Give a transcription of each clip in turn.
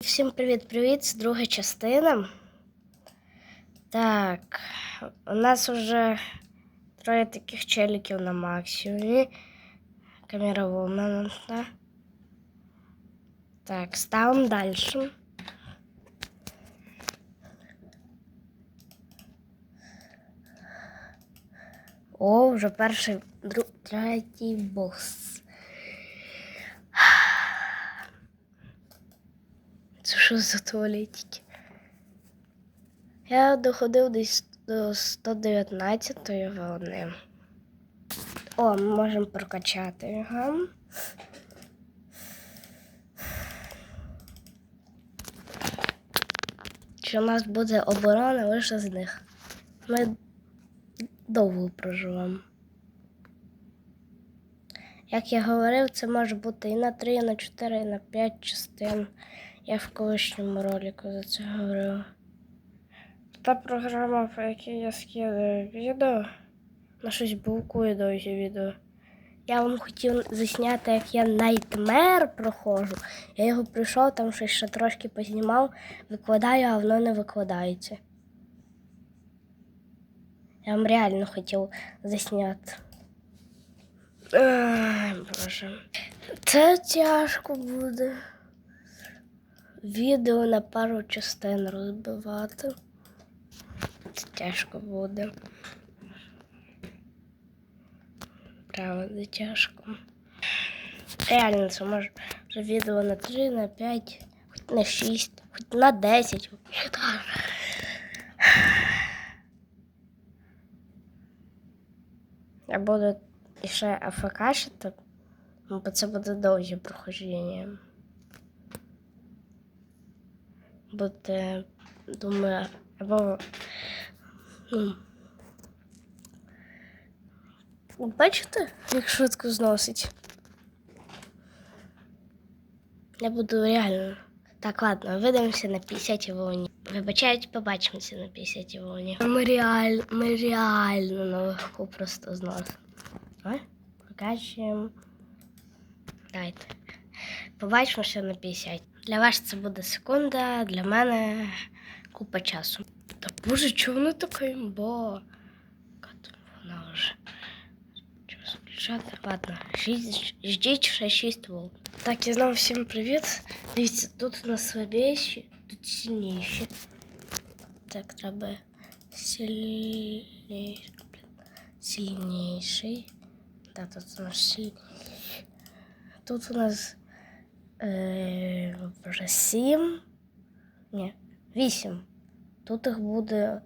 Всім привіт-привіт! Це друга частина. Так, у нас вже троє таких челіків на максимумі. Камера вимкнута. Так, ставимо далі. О, вже перший, друг, третій бос. Це що за туалетики? Я доходив десь до 119 ї волни. О, ми можемо прокачати його. Що у нас буде оборона лише з них. Ми довго проживемо. Як я говорив, це може бути і на 3, і на 4, і на 5 частин. Я в колишньому ролику за це говорив. Та програма, по якій я скидаю відео, на щось блокує довгі відео. Я вам хотів засняти, як я Nightmare проходжу. Я його прийшов, там щось ще трошки познімав, викладаю, а воно не викладається. Я вам реально хотів засняти. Ай, Боже. Це тяжко буде. Відео на пару частин розбивати. Це тяжко буде. Правда, тяжко. Реально, це може відео на 3, на 5, хоч на 6, хоч на 10. Я буду ще ну, бо це буде довге проходження. Буде, думаю, або. Ну, бачите, як швидко зносить? Я буду реально. Так, ладно, видимося на 50 волні. Вибачають, побачимося на 50 волні. Ми реально, ми реально на легку просто. Ой, покажемо. Дайте. Побачимося на 50. Для вас це буде секунда, для мене купа часу. Та боже, чого воно таке імбо? Кат, Вона вже. Чого включати? Ладно, шість- ждіть ще 6 волн. Так, я знову всім привіт. Дивіться, тут у нас слабіші, тут сильніші. Так, треба сильніший. Сильніший. Так, тут у нас сильніший. Тут у нас е, вже сім. Ні, вісім. Тут їх буде.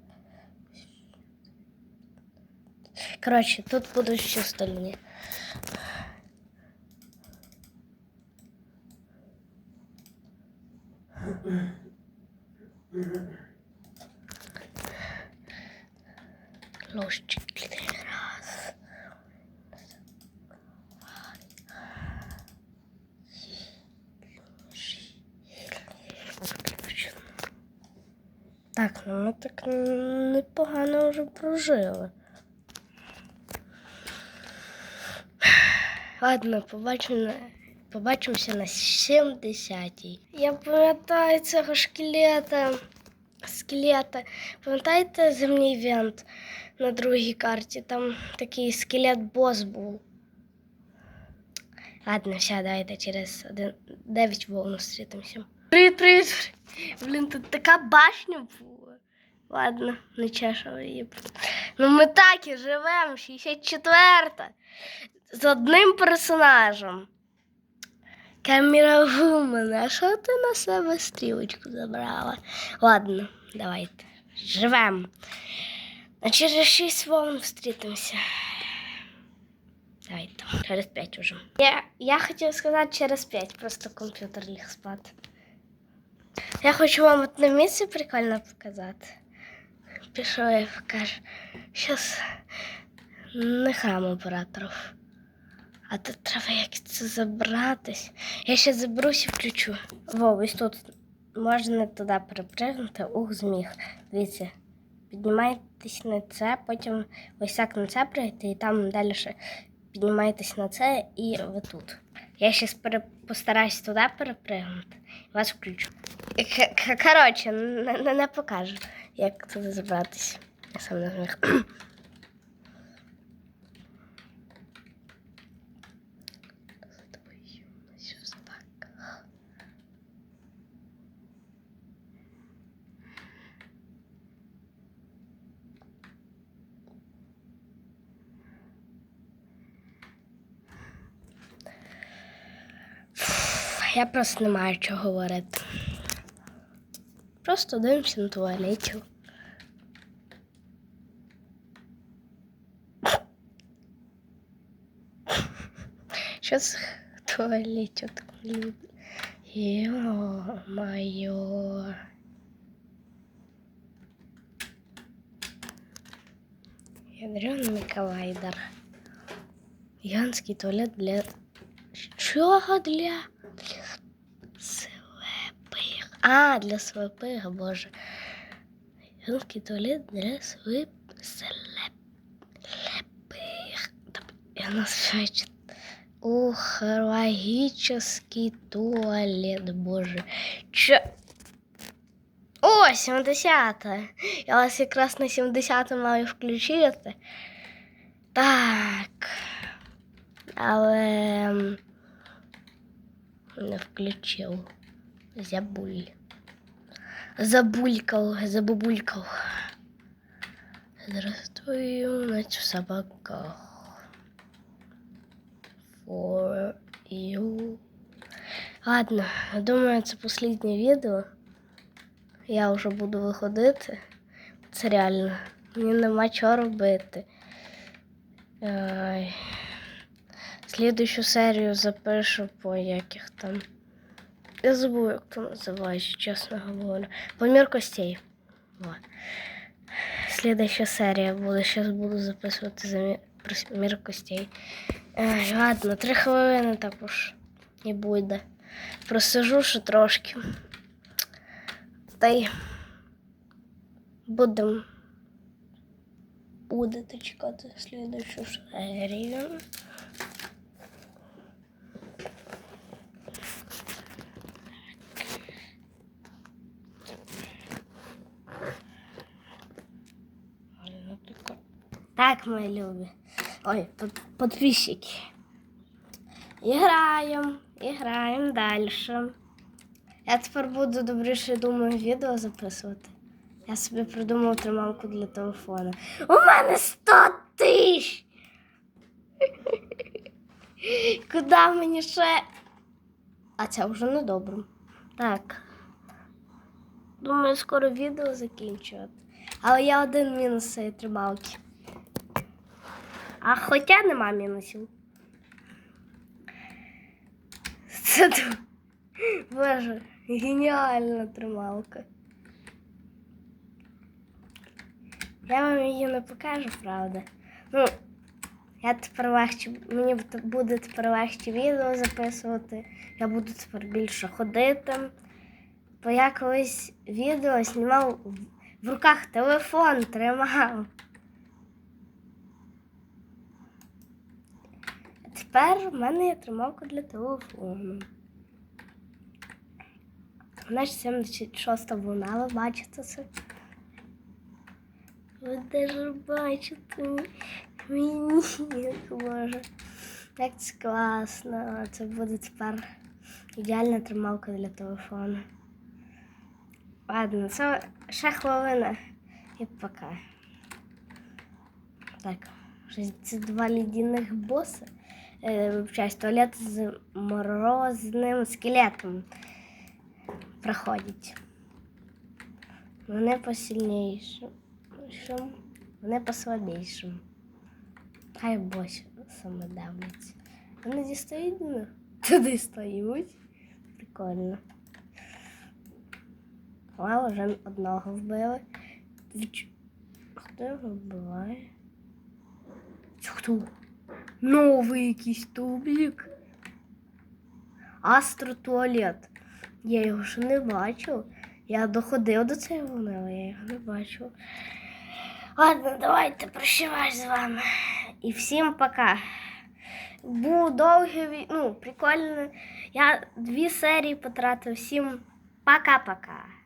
Коротше, тут будуть ще остальні. Ложечки Так, ну ми так непогано вже прожили. Ладно, побачимо, побачимося на 70-й. Я пам'ятаю цього шкелета. Скелета. Пам'ятаєте земний івент на другій карті? Там такий скелет-бос був. Ладно, все, давайте через 9 волн зустрітимося. Привіт, привіт. Блін, тут така башня була. Ладно, не чешемо її. Ну ми так і живемо, 64-та. З одним персонажем. Камера вумен, а що ти на себе стрілочку забрала? Ладно, давайте. Живем. А через 6 волн зустрітимося. Давайте, через 5 уже. Я, я хотіла сказати через 5, просто комп'ютер ліг спати. Я хочу вам одне місце прикольно показати. Пішов я покажу. Щас не храм операторів. А тут треба як це забратись. Я ще заберусь і включу. Во, ось тут можна туди перепригнути. Ух, зміг. Дивіться. Піднімаєтесь на це, потім ось так на це прийти, і там далі ще піднімаєтесь на це і ви тут. Я сейчас постараюсь туди перепригнути. Вас включу. К- к- Коротше, не, покажу, як туди забратися. Я сам не зміг. Що за так? Я просто не маю чого говорити. Просто дивимося на туалеті. Що це в так? Йо-моє. Ядрен Миколайдер. Гігантський туалет для Чого для? А, для слепих, боже. Гігантський туалет для слеп... слепих. Я называю Ухологический туалет, боже. Чо? О, 70-та. Я вас якраз на 70-ту маю включити. Так. Але не включив. Забуль. Забулькав, забубулькав. Здравствую, ночь в собаках. For you. Ладно, думаю, це останнє відео. Я вже буду виходити. Це реально. Мені нема чого робити. Ай. Слідуючу серію запишу по яких там. Я забув, як то називається, чесно говоря. Помір костей. Во. Слідуюча серія буде. Зараз буду записувати за мір костей. Ай, ладно, три хвилини також і буде. Просижу ще трошки. Та й будемо. Будете чекати слідуючу серію. Так, мої любі. Ой, под, подписчики. Іграємо, іграємо далі. Я тепер буду добріше, думаю, відео записувати. Я собі придумав трималку для телефона. У мене 100 тисяч! Куди мені ще? А це вже не добре. Так. Думаю, скоро відео закінчувати. Але я один мінус цієї трималки. А хоча нема мінусів. Це ду- Боже, геніальна трималка. Я вам її не покажу, правда. Ну, я тепер легше, мені буде тепер легше відео записувати. Я буду тепер більше ходити. Бо я колись відео знімав в- руках телефон тримав. Тепер в мене є трималка для телефону. Вона ж 76 луна, ви бачите це? Ви даже бачите мені, як може. Як це класно. Це буде тепер ідеальна трималка для телефону. Ладно, це ще хвилина і пока. Так, ці два лідяних боси. Е, вибачаюсь, туалет з морозним скелетом проходять. Вони посильнішим, вони послабішим. Хай бось саме давляться. Вони до них? Туди стають. Прикольно. Але вже одного вбили. Хто його вбиває? Хто? Новий якийсь тублік. Астротуалет. Я його ще не бачив. Я доходив до цього, але я його не бачив. Ладно, давайте прощавай з вами. І всім пока. Був довгий, ну, прикольно. Я дві серії потратив. Всім пока-пока.